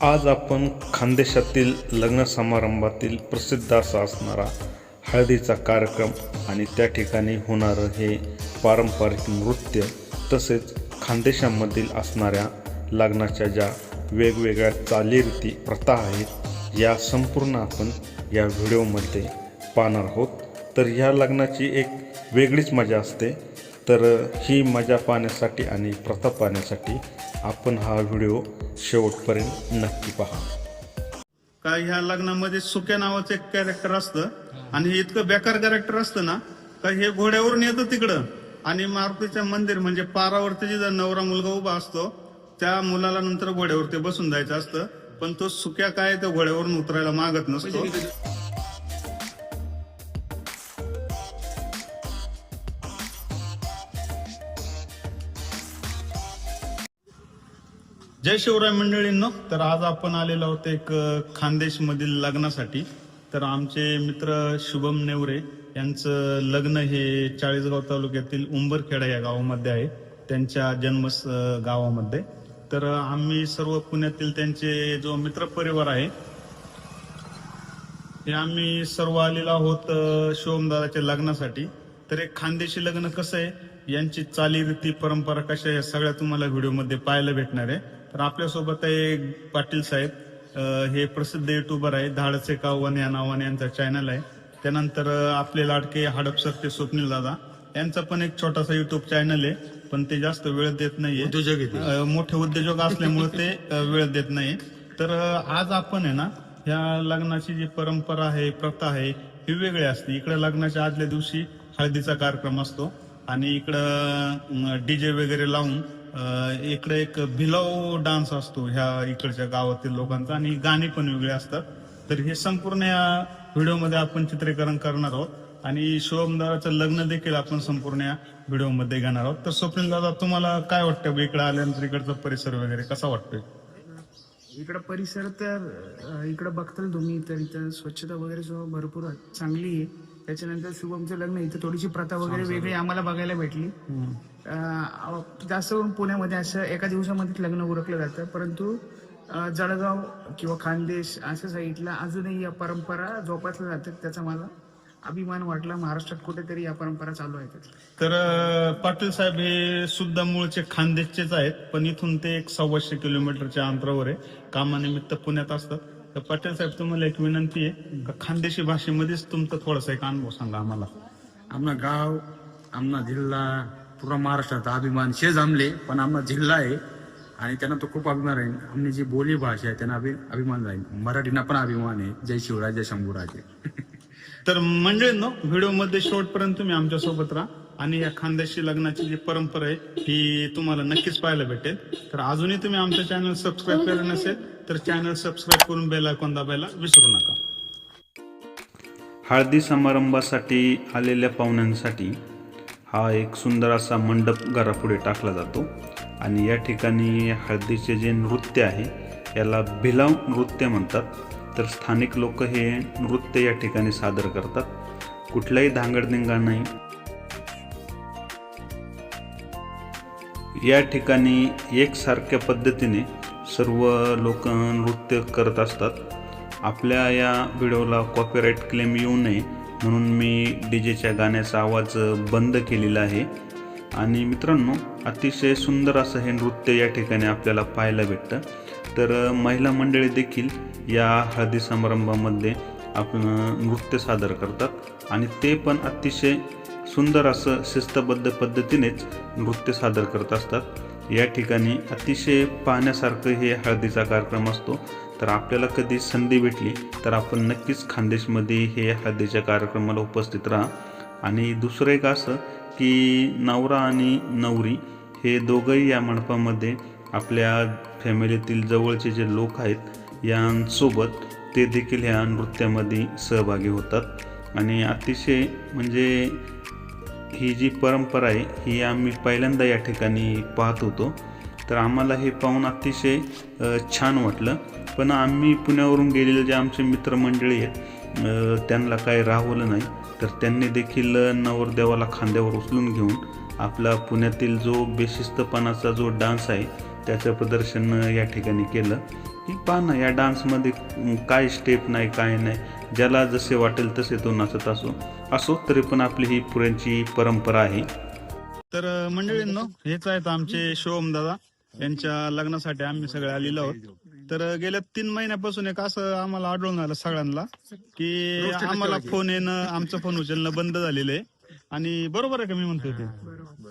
आज आपण खानदेशातील लग्न समारंभातील प्रसिद्ध असा असणारा हळदीचा कार्यक्रम आणि त्या ठिकाणी होणारं हे पारंपरिक नृत्य तसेच खानदेशामधील असणाऱ्या लग्नाच्या ज्या वेगवेगळ्या चालीरीती प्रथा आहेत या संपूर्ण आपण या व्हिडिओमध्ये पाहणार आहोत. तर ह्या लग्नाची एक वेगळीच मजा असते. तर ही मजा पाहण्यासाठी आणि प्रथा पाहण्यासाठी आपण हा व्हिडिओ शेवटपर्यंत नक्की पहा. का ह्या लग्नामध्ये सुक्या नावाचं एक कॅरेक्टर असतं आणि हे इतकं बेकार कॅरेक्टर असतं ना का हे घोड्यावरून येतं तिकडं. आणि मारुतीच्या मंदिर म्हणजे पारावरती जिथं नवरा मुलगा उभा असतो त्या मुलाला नंतर घोड्यावरती बसून जायचं असतं. पण तो सुक्या काय त्या घोड्यावरून उतरायला मागत नसतो. जय शिवराय मंडळींनो तर आज आपण आलेलो आहोत एक खानदेश मधील लग्नासाठी. तर आमचे मित्र शुभम नेवरे यांचं लग्न हे चाळीसगाव तालुक्यातील उंबरखेडा या गावामध्ये आहे. त्यांच्या जन्म गावामध्ये. तर आम्ही सर्व पुण्यातील त्यांचे जो मित्र परिवार आहे हे आम्ही सर्व आलेलो आहोत अ, शिवमदादाच्या लग्नासाठी. तर एक खानदेशी लग्न कसं आहे यांची चालीरीती परंपरा कशा या सगळ्या तुम्हाला व्हिडिओमध्ये पाहायला भेटणार आहे. तर आपल्यासोबत आहे पाटील साहेब. हे प्रसिद्ध युट्यूबर आहे. धाडचे कावन या नावाने यांचा चॅनल आहे. त्यानंतर आपले लाडके हडपसर ते स्वप्नील दादा. यांचा पण एक छोटासा युट्यूब चॅनल आहे पण ते जास्त वेळ देत नाहीये. अ, मोठे उद्योजक असल्यामुळे ते वेळ देत नाही तर आज आपण आहे ना ह्या लग्नाची जी परंपरा आहे प्रथा आहे ही वेगळी असते. इकडे लग्नाच्या आदल्या दिवशी हळदीचा कार्यक्रम असतो. आणि इकडं डीजे वगैरे लावून इकडे एक भिलाव डान्स असतो ह्या इकडच्या गावातील लोकांचा आणि गाणी पण वेगळी असतात. तर हे संपूर्ण या व्हिडिओमध्ये आपण चित्रीकरण करणार आहोत. आणि शिवमदाराचं लग्न देखील आपण संपूर्ण या व्हिडिओमध्ये घेणार आहोत. तर स्वप्नील दादा तुम्हाला काय वाटतं इकडे आल्यानंतर इकडचा परिसर वगैरे कसा वाटतोय? इकडं परिसर तर इकडं बघताल तुम्ही तर इथं स्वच्छता वगैरे भरपूर चांगली आहे. त्याच्यानंतर शुभमचं लग्न इथं थोडीशी प्रथा वगैरे वेगळी आम्हाला बघायला भेटली. अ, जास्त करून पुण्यामध्ये असं एका दिवसामध्येच लग्न उरकलं जातं. परंतु अ, जळगाव किंवा खानदेश अशा साईडला अजूनही या परंपरा जोपासल्या जातात त्याचा मला अभिमान वाटला. महाराष्ट्रात कुठेतरी या परंपरा चालू आहेत. तर अ, पाटील साहेब हे सुद्धा मूळचे खानदेशचेच आहेत पण इथून ते एक सव्वाशे किलोमीटरच्या अंतरावर आहे. कामानिमित्त पुण्यात असतात. तर पाटील साहेब तुम्हाला एक विनंती आहे का खानदेशी भाषेमध्येच तुमचा थोडासा एक अनुभव सांगा आम्हाला. आमना गाव आमना जिल्हा पुरा महाराष्ट्राचा अभिमान शे जमले पण आमना जिल्हा आहे आणि त्यांना तो खूप अभिमान आहे. आमची जी बोली भाषा आहे त्यांना अभि अभिमान राहील मराठीना पण अभिमान आहे. जय शिवराय जय शंभूराजे. तर मंडळींनो व्हिडिओमध्ये शेवटपर्यंत तुम्ही आमच्यासोबत राहा. आणि या खानदेशी लग्नाची जी परंपरा आहे ही तुम्हाला नक्कीच पाहायला भेटेल. तर अजूनही तुम्ही आमचं चॅनल सबस्क्राईब केलं नसेल तर चॅनल सबस्क्राईब करून बेल आयकॉन दाबायला विसरू नका. हळदी समारंभासाठी आलेल्या पाहुण्यांसाठी हा एक सुंदर असा मंडप घरापुढे टाकला जातो. आणि या ठिकाणी हळदीचे जे नृत्य आहे याला भिलाव नृत्य म्हणतात. तर स्थानिक लोक हे नृत्य या ठिकाणी सादर करतात. कुठलाही धांगडधिंगा नाही या ठिकाणी एकसारख्या पद्धतीने सर्व लोक नृत्य करत असतात. आपल्या या व्हिडिओला कॉपीराईट क्लेम येऊ नये म्हणून मी डी जेच्या गाण्याचा आवाज बंद केलेला आहे. आणि मित्रांनो अतिशय सुंदर असं हे नृत्य या ठिकाणी आपल्याला पाहायला भेटतं. तर महिला मंडळी देखील या हळदी समारंभामध्ये आपण नृत्य सादर करतात. आणि ते पण अतिशय सुंदर असं शिस्तबद्ध पद्धतीनेच नृत्य सादर करत असतात. या ठिकाणी अतिशय पाहण्यासारखं हे हळदीचा कार्यक्रम असतो. तर आपल्याला कधी संधी भेटली तर आपण नक्कीच खानदेशमध्ये हे हळदीच्या कार्यक्रमाला उपस्थित राहा. आणि दुसरं एक असं की नवरा आणि नवरी हे दोघंही या मंडपामध्ये आपल्या फॅमिलीतील जवळचे जे लोक आहेत यांसोबत ते देखील ह्या नृत्यामध्ये सहभागी होतात. आणि अतिशय म्हणजे ही जी परंपरा आहे ही आम्ही पहिल्यांदा या ठिकाणी पाहत होतो. तर आम्हाला हे पाहून अतिशय छान वाटलं. पण आम्ही पुण्यावरून गेलेले जे आमचे मित्रमंडळी आहेत त्यांना काही राहवलं नाही. तर त्यांनी देखील नवरदेवाला खांद्यावर उचलून घेऊन आपला पुण्यातील जो बेशिस्तपणाचा जो डान्स आहे त्याचं प्रदर्शन या ठिकाणी केलं. की पहा ना या डान्समध्ये काय स्टेप नाही काय नाही. ज्याला जसे वाटेल तसे तो नाचत असो. असो तरी पण आपली ही पुऱ्यांची परंपरा आहे. तर मंडळींनो हेच आहेत आमचे शोम दादा. यांच्या लग्नासाठी आम्ही सगळे आलेलो आहोत. तर गेल्या तीन महिन्यापासून एक असं आम्हाला आढळून आलं सगळ्यांना की आम्हाला फोन येणं आमचं फोन उचलणं बंद झालेलं आहे. आणि बरोबर आहे का मी म्हणतो ते?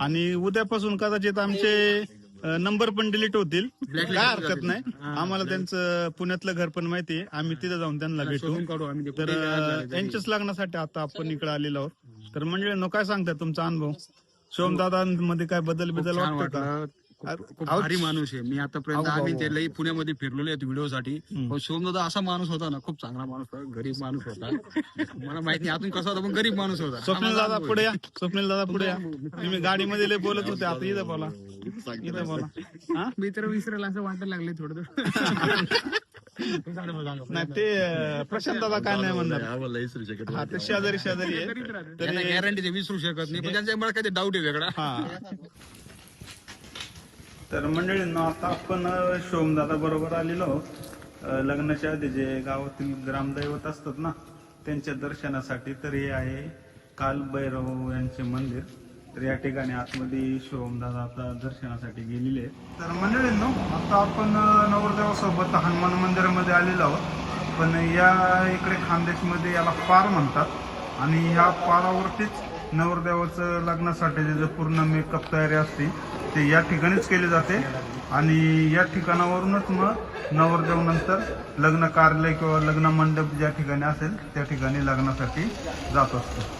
आणि उद्यापासून कदाचित आमचे नंबर पण डिलीट होतील. काय हरकत नाही. आम्हाला त्यांचं पुण्यातलं घर पण माहिती आहे. आम्ही तिथे जाऊन त्यांना भेटू. तर कुठे तयार झाले अं, तरी. यांच्याच लग्नासाठी आता आपण इकडे आलेलो आहोत. तर मंडळींनो काय सांगताय तुमचा अनुभव? शिवमदादांमध्ये काय बदल बिदल वाटतो का? खूप- भारी माणूस आहे. मी आतापर्यंत आम्ही ते लई पुण्यामध्ये फिरलेलो आहेत व्हिडिओ साठी पण शिवमदादा असा माणूस होता ना खूप चांगला माणूस होता गरीब माणूस होता. मला माहीत नाही अजून कसा होता पण गरीब माणूस होता. हा स्वप्नील दादा पुढे या. स्वप्नील दादा पुढे या. तुम्ही गाडीमध्ये लय बोलत होते आता इथं बोला. इथं बोला. हा? मी तर विसरेल असं वाटायला लागले थोडं थोडं. नाही ते प्रशांत दादा काय नाही म्हणणार. हा ते शेजारी शेजारी आहे त्यांना गॅरंटी ते विसरू शकत नाही पण त्यांच्या मला काही डाऊट आहे वेगळा. हा. तर मंडळींना आता आपण शोमदादा बरोबर आलेलो आहोत. लग्नाच्या आधी जे गावातील ग्रामदैवत असतात ना त्यांच्या दर्शनासाठी तर हे आहे काल भैरव यांचे मंदिर. तर या ठिकाणी आतमध्ये शिवमदादा आता दर्शनासाठी गेलेले आहेत. तर मंडळींनो आता आपण नवरदेवासोबत हनुमान मंदिरामध्ये आलेलो आहोत. पण या इकडे खानदेशमध्ये याला पार म्हणतात. आणि ह्या पारावरतीच नवरदेवाचं लग्नासाठी जे पूर्ण मेकअप तयारी असते ते या ठिकाणीच केले जाते. आणि या ठिकाणावरूनच मग नवरदेवनंतर लग्न कार्यालय किंवा लग्न मंडप ज्या ठिकाणी असेल त्या ठिकाणी लग्नासाठी जात असतो.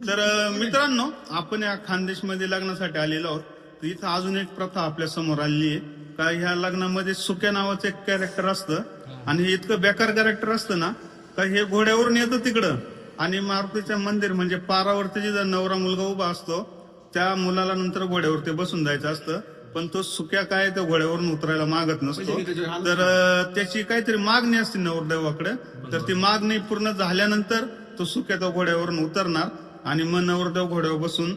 तर मित्रांनो आपण या खानदेशमध्ये लग्नासाठी आलेलो आहोत. तर इथं अजून एक प्रथा आपल्यासमोर आलेली आहे. का ह्या लग्नामध्ये सुक्या नावाचं एक कॅरेक्टर असतं. आणि हे इतकं बेकार कॅरेक्टर असतं ना का हे घोड्यावरून येतं तिकडं. आणि मारुतीच्या मंदिर म्हणजे पारावरती जिथं नवरा मुलगा उभा असतो त्या मुलाला नंतर घोड्यावरती बसून जायचं असतं. पण तो सुक्या काय त्या घोड्यावरून उतरायला मागत नसतो. तर अ, त्याची काहीतरी मागणी असते नवरदेवाकडे. तर ती मागणी पूर्ण झाल्यानंतर तो सुक्या त्या घोड्यावरून उतरणार आणि मग नवरदेव घोड्यावर बसून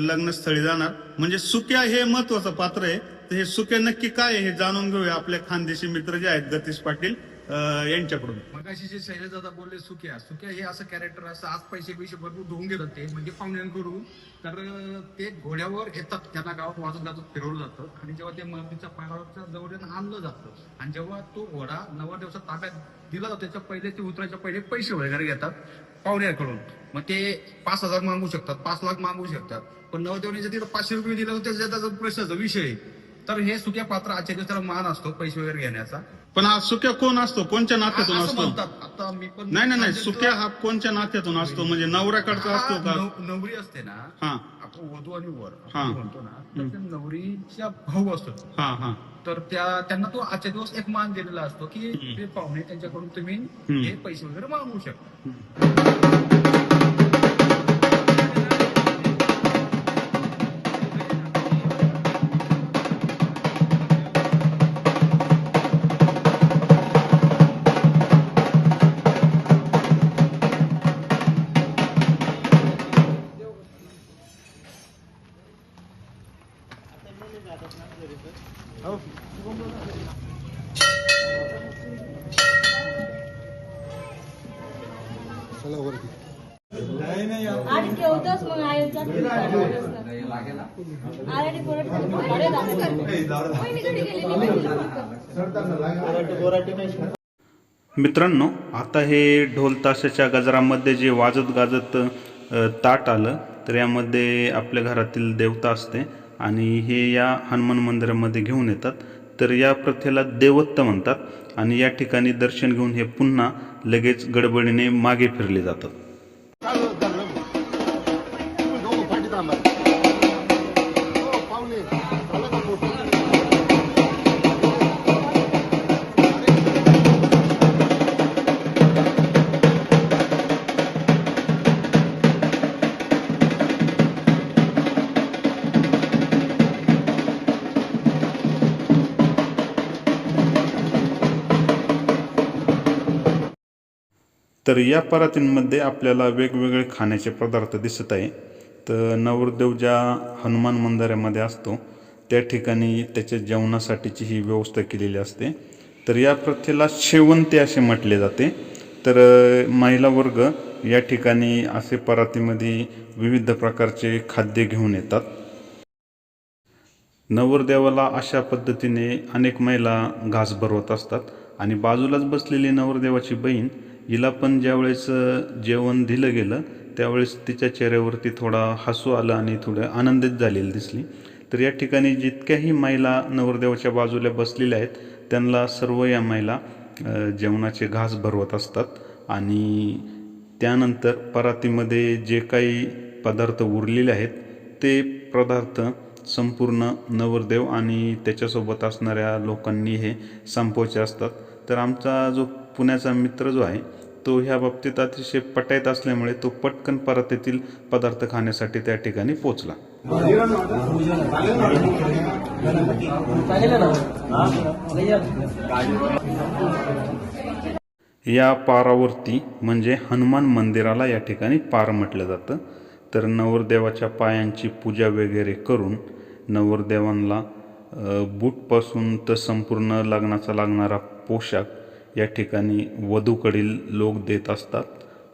लग्नस्थळी जाणार. म्हणजे सुक्या हे महत्वाचं पात्र आहे. तर हे सुके नक्की काय हे जाणून घेऊया आपल्या खानदेशी मित्र जे आहेत गतीश पाटील यांच्याकडून. मगाशी जे शैलेश दादा बोलले सुक्या. सुक्या हे असं कॅरेक्टर असं आज पैसे पैसे भरपूर धुवून घेतात ते म्हणजे पाहुण्यांकडून. तर ते घोड्यावर येतात त्यांना गावात वाजून जातात फिरवलं जातं. आणि जेव्हा ते मंदिरच्या पारावरच्या जवळ आणलं जातं आणि जेव्हा तो घोडा नव्वद दिवसात ताब्यात दिला जातो त्याच्या पहिले ते उतरायच्या पहिले पैसे वगैरे घेतात पाहुण्याकडून. मग ते पाच हजार मागू शकतात पाच लाख मागू शकतात. पण नवदेवने जर तिथं पाचशे रुपये दिलं तर त्याचा त्याचा प्रश्नाचा विषय आहे. तर हे सुक्या पात्र आजच्या दिवसाला मान असतो पैसे वगैरे घेण्याचा. पण हा सुक्या कोण असतो? कोणत्या नात्यातून असं असतो? म्हणतात. आता मी पण नाही नाही नाही. सुक्या हा कोणत्या नात्यातून असतो? म्हणजे नवऱ्याकडचा असतो हा, का? नव- नवरी असते ना हा. आपण वधू आणि वर आपण हा. म्हणतो ना तर त्या नवरीच्या भाऊ असतो हा हा. तर त्या त्यांना तो आजच्या दिवस एक मान दिलेला असतो की ते पाहुणे त्यांच्याकडून तुम्ही हे पैसे वगैरे मागू शकता. आणि ठेवतोच मग आरडी मित्रांनो आता हे ढोल ताशाच्या गजरामध्ये जे वाजत गाजत ताट आलं तर यामध्ये आपल्या घरातील देवता असते. आणि हे या हनुमान मंदिरामध्ये घेऊन येतात. तर या प्रथेला देवत्त म्हणतात आणि या ठिकाणी दर्शन घेऊन हे पुन्हा लगेच गडबडीने मागे फिरले जातात. तर या परातींमध्ये आपल्याला वेगवेगळे खाण्याचे पदार्थ दिसत आहे. तर नवरदेव ज्या हनुमान मंदिरामध्ये असतो त्या ठिकाणी त्याच्या जेवणासाठीची ही व्यवस्था केलेली असते. तर या प्रथेला शेवंती असे म्हटले जाते. तर महिला वर्ग या ठिकाणी असे परातीमध्ये विविध प्रकारचे खाद्य घेऊन येतात. नवरदेवाला अशा पद्धतीने अनेक महिला घास भरवत असतात आणि बाजूलाच बसलेली नवरदेवाची बहीण हिला पण ज्यावेळेस जेवण दिलं गेलं त्यावेळेस तिच्या चेहऱ्यावरती थोडा हसू आलं आणि थोडं आनंदित झालेली दिसली. तर या ठिकाणी जितक्याही महिला नवरदेवाच्या बाजूला बसलेल्या आहेत त्यांना सर्व या महिला जेवणाचे घास भरवत असतात. आणि त्यानंतर परातीमध्ये जे काही पदार्थ उरलेले आहेत ते पदार्थ संपूर्ण नवरदेव आणि त्याच्यासोबत असणाऱ्या लोकांनी हे संपवायचे असतात. तर आमचा जो पुण्याचा मित्र जो आहे तो ह्या बाबतीत अतिशय पटायत असल्यामुळे तो पटकन परतेतील पदार्थ खाण्यासाठी त्या ठिकाणी पोचला या पारावरती म्हणजे हनुमान मंदिराला या ठिकाणी पार म्हटलं जातं. तर नवरदेवाच्या पायांची पूजा वगैरे करून नवरदेवांना बूटपासून तर संपूर्ण लग्नाचा लागणारा पोशाख या ठिकाणी वधूकडील लोक देत असतात.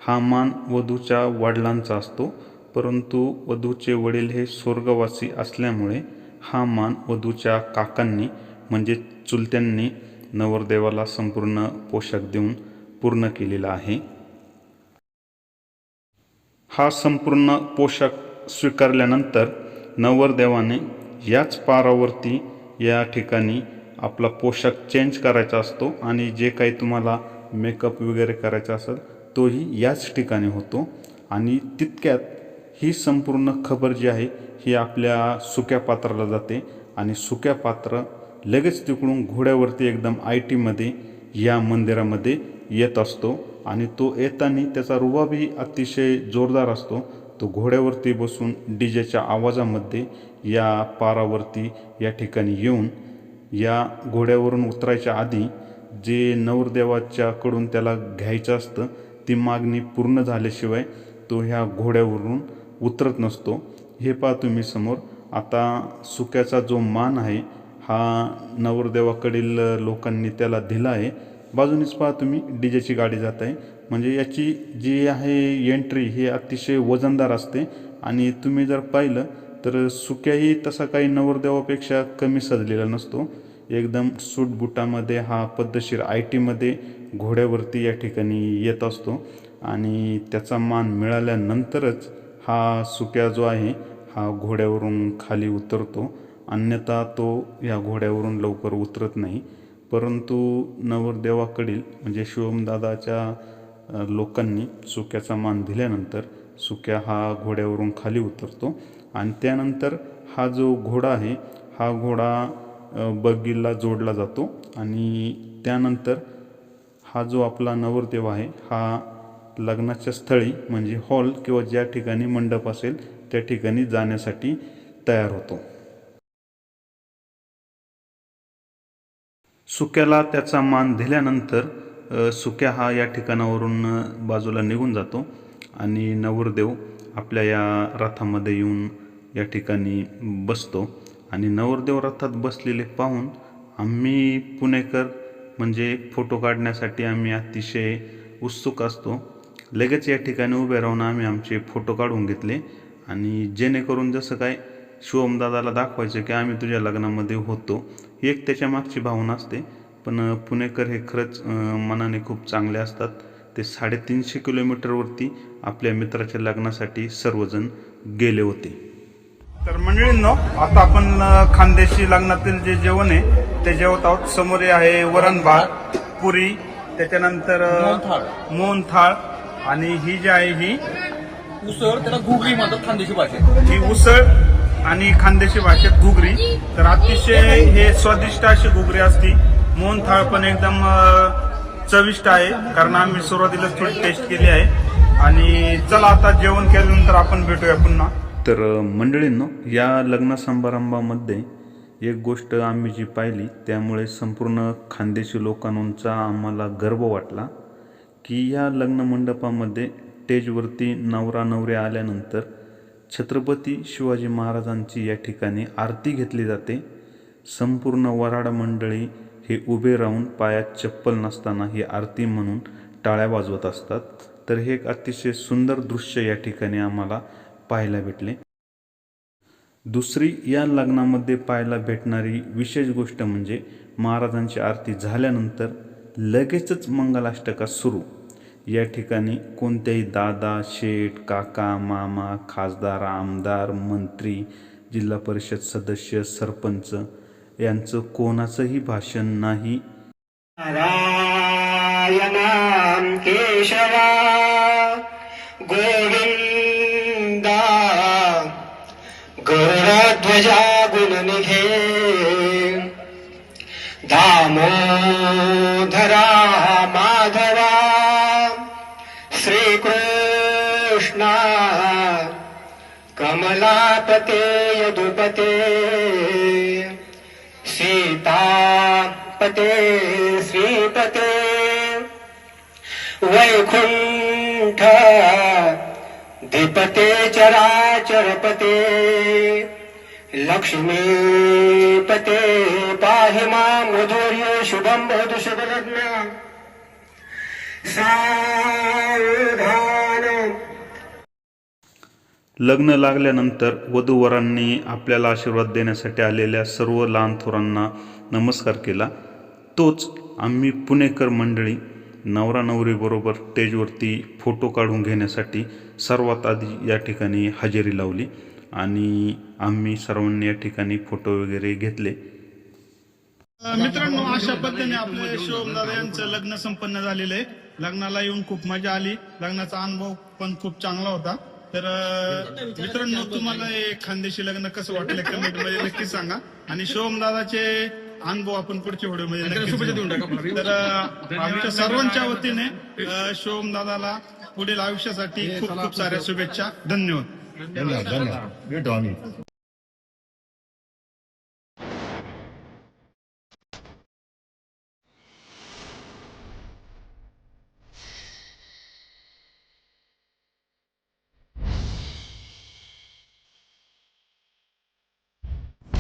हा मान वधूच्या वडिलांचा असतो परंतु वधूचे वडील हे स्वर्गवासी असल्यामुळे हा मान वधूच्या काकांनी म्हणजे चुलत्यांनी नवरदेवाला संपूर्ण पोशाख देऊन पूर्ण केलेला आहे. हा संपूर्ण पोशाख स्वीकारल्यानंतर नवरदेवाने याच पारावरती या ठिकाणी आपला पोशाख चेंज करायचा असतो आणि जे काही तुम्हाला मेकअप वगैरे करायचा असेल तोही याच ठिकाणी होतो. आणि तितक्यात ही संपूर्ण खबर जी आहे ही आपल्या सुक्या पात्राला जाते. आणि सुक्या पात्र लगेच तिकडून घोड्यावरती एकदम आय टीमध्ये या मंदिरामध्ये येत असतो. आणि तो येताना त्याचा रुबाबही अतिशय जोरदार असतो. तो घोड्यावरती बसून डी जेच्या आवाजामध्ये या पारावरती या ठिकाणी येऊन या घोड्यावरून उतरायच्या आधी जे नवरदेवाच्याकडून त्याला घ्यायचं असतं ती मागणी पूर्ण झाल्याशिवाय तो ह्या घोड्यावरून उतरत नसतो. हे पहा तुम्ही समोर. आता सुक्याचा जो मान आहे हा नवरदेवाकडील लोकांनी त्याला दिला आहे. बाजूनेच पहा तुम्ही डीजेची गाडी जात आहे. म्हणजे याची जी आहे एंट्री ही अतिशय वजनदार असते. आणि तुम्ही जर पाहिलं तर सुक्याही तसा काही नवरदेवापेक्षा कमी सजलेला नसतो. एकदम सूट बुटामध्ये हा पद्धतशीर आय टीमध्ये घोड्यावरती या ठिकाणी येत असतो. आणि त्याचा मान मिळाल्यानंतरच हा सुक्या जो आहे हा घोड्यावरून खाली उतरतो. अन्यथा तो या घोड्यावरून लवकर उतरत नाही. परंतु नवरदेवाकडील म्हणजे शिवमदादाच्या लोकांनी सुक्याचा मान दिल्यानंतर सुक्या हा घोड्यावरून खाली उतरतो. आणि त्यानंतर हा जो घोडा आहे हा घोडा अ, बग्गीला जोडला जातो आणि त्यानंतर हा जो आपला नवरदेव आहे हा लग्नाच्या स्थळी म्हणजे हॉल किंवा ज्या ठिकाणी मंडप असेल त्या ठिकाणी जाण्यासाठी तयार होतो. सुक्याला त्याचा मान दिल्यानंतर सुक्या हा या ठिकाणावरून बाजूला निघून जातो आणि नवरदेव आपल्या या रथामध्ये येऊन या ठिकाणी बसतो. आणि नवरदेव रथात बसलेले पाहून आम्ही पुणेकर म्हणजे फोटो काढण्यासाठी आम्ही अतिशय उत्सुक असतो. लगेच या ठिकाणी उभे राहून आम्ही आमचे फोटो काढून घेतले. आणि जेणेकरून जसं काय शिवमदादाला दाखवायचं की आम्ही तुझ्या लग्नामध्ये होतो ही एक त्याच्या मागची भावना असते. पण पुणेकर हे खरंच मनाने खूप चांगले असतात. ते साडेतीनशे किलोमीटरवरती आपल्या मित्राच्या लग्नासाठी सर्वजण गेले होते. तर मंडळींनो आता आपण खानदेशी लग्नातील जे जेवण आहे ते जेवत आहोत. समोर आहे वरण भात पुरी त्याच्यानंतर मोहन थाळ. आणि ही जी आहे ही उसळ त्याला गुगली म्हणतात खानदेशी भाषेत. ही उसळ आणि खानदेशी भाषेत घुगरी. तर अतिशय हे स्वादिष्ट अशी घुगरी असती. मोहन थाळ पण एकदम चविष्ट आहे कारण आम्ही सुरुवातीलाच थोडी टेस्ट केली आहे. आणि चला आता जेवण केल्यानंतर आपण भेटूया पुन्हा. तर मंडळींनो या लग्न समारंभामध्ये एक गोष्ट आम्ही जी पाहिली त्यामुळे संपूर्ण खानदेशी लोकांचा आम्हाला गर्व वाटला की या लग्न मंडपामध्ये स्टेजवरती नवरा नवऱ्या आल्यानंतर छत्रपती शिवाजी महाराजांची या ठिकाणी आरती घेतली जाते. संपूर्ण वराड मंडळी हे उभे राहून पायात चप्पल नसताना ही आरती म्हणून टाळ्या वाजवत असतात. तर हे एक अतिशय सुंदर दृश्य या ठिकाणी आम्हाला पाहायला भेटले. दुसरी या लग्नामध्ये पाहायला भेटणारी विशेष गोष्ट म्हणजे महाराजांची आरती झाल्यानंतर लगेचच मंगलाष्टका सुरू. या ठिकाणी कोणत्याही दादा शेठ काका मामा खासदार आमदार मंत्री जिल्हा परिषद सदस्य सरपंच यांचं कोणाचंही भाषण नाही. केशवा गोविंद गरुडध्वजा गुणनिधे दामोधरा माधवा श्रीकृष्णा कमलापते यदुपते सीतापते श्रीपते वैकुण्ठ दीपते चराचरपते। लक्ष्मीपते पाहि मां मधुर्य शुभं भवतु शुभलग्न। सावधान। लग्न लागल्यानंतर वधूवरांनी आपल्याला आशीर्वाद देण्यासाठी आलेल्या सर्व लहान थोरांना नमस्कार केला. तोच आम्ही पुणेकर मंडळी नवरा नवरीबरोबर स्टेजवरती फोटो काढून घेण्यासाठी सर्वात आधी या ठिकाणी हजेरी लावली आणि आम्ही सर्वांनी या ठिकाणी फोटो वगैरे घेतले. मित्रांनो अशा पद्धतीने आपले शिवमदादा यांचं लग्न संपन्न झालेलं आहे. लग्नाला येऊन खूप मजा आली. लग्नाचा अनुभव पण खूप चांगला होता. तर मित्रांनो तुम्हाला हे खानदेशी लग्न कसं वाटलं कमेंटमध्ये नक्की सांगा. आणि शिवमदादाचे अनुभव आपण पुढच्या व्हिडिओमध्ये नक्की. तर आमच्या सर्वांच्या वतीने शिवमदादाला पुढील आयुष्यासाठी खूप खूप साऱ्या शुभेच्छा. धन्यवाद. धन्यवाद धन्यवाद. भेटू आम्ही.